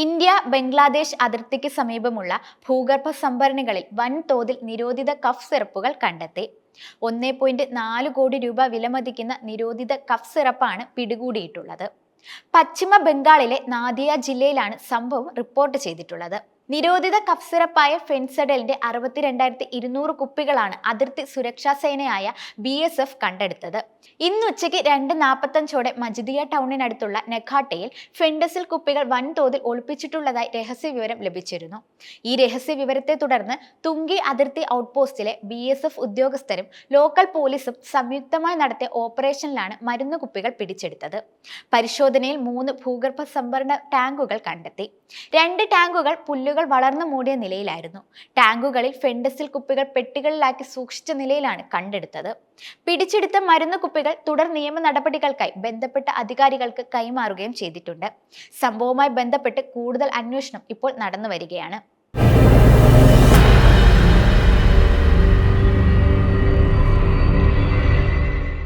India Bangladesh അതിർത്തിക്ക് സമീപമുള്ള ഭൂഗർഭ സംഭരണികളിൽ വൻതോതിൽ നിരോധിത കഫ് സിറപ്പുകൾ കണ്ടെത്തി. ഒന്നേ പോയിന്റ് നാല് കോടി രൂപ വിലമതിക്കുന്ന നിരോധിത കഫ് സിറപ്പാണ് പിടികൂടിയിട്ടുള്ളത്. പശ്ചിമ ബംഗാളിലെ നാദിയ ജില്ലയിലാണ് സംഭവം റിപ്പോർട്ട് ചെയ്തിട്ടുള്ളത്. നിരോധിത കഫ്സിറപ്പായ ഫെൻസഡലിന്റെ അറുപത്തിരണ്ടായിരത്തി ഇരുന്നൂറ് കുപ്പികളാണ് അതിർത്തി സുരക്ഷാ സേനയായ ബി എസ് എഫ് കണ്ടെടുത്തത്. ഇന്ന് ഉച്ചയ്ക്ക് രണ്ട് നാൽപ്പത്തഞ്ചോടെ മജിദിയ ടൗണിനടുത്തുള്ള നെഖാട്ടയിൽ ഫെൻഡസിൽ കുപ്പികൾ വൻതോതിൽ ഒളിപ്പിച്ചിട്ടുള്ളതായി രഹസ്യ വിവരം ലഭിച്ചിരുന്നു. ഈ രഹസ്യ വിവരത്തെ തുടർന്ന് തുങ്കി അതിർത്തി ഔട്ട്പോസ്റ്റിലെ ബി എസ് എഫ് ഉദ്യോഗസ്ഥരും ലോക്കൽ പോലീസും സംയുക്തമായി നടത്തിയ ഓപ്പറേഷനിലാണ് മരുന്ന് കുപ്പികൾ പിടിച്ചെടുത്തത്. പരിശോധനയിൽ മൂന്ന് ഭൂഗർഭ സംഭരണ ടാങ്കുകൾ കണ്ടെത്തി. രണ്ട് ടാങ്കുകൾ പുല്ലുകൾ വളർന്നു മൂടിയ നിലയിലായിരുന്നു. ടാങ്കുകളിൽ ഫെൻഡസിൽ കുപ്പികൾ പെട്ടികളിലാക്കി സൂക്ഷിച്ച നിലയിലാണ് കണ്ടെടുത്തത്. പിടിച്ചെടുത്ത മരുന്ന് കുപ്പികൾ തുടർ നിയമ നടപടികൾക്കായി ബന്ധപ്പെട്ട അധികാരികൾക്ക് കൈമാറുകയും ചെയ്തിട്ടുണ്ട്. സംഭവവുമായി ബന്ധപ്പെട്ട് കൂടുതൽ അന്വേഷണം ഇപ്പോൾ നടന്നു വരികയാണ്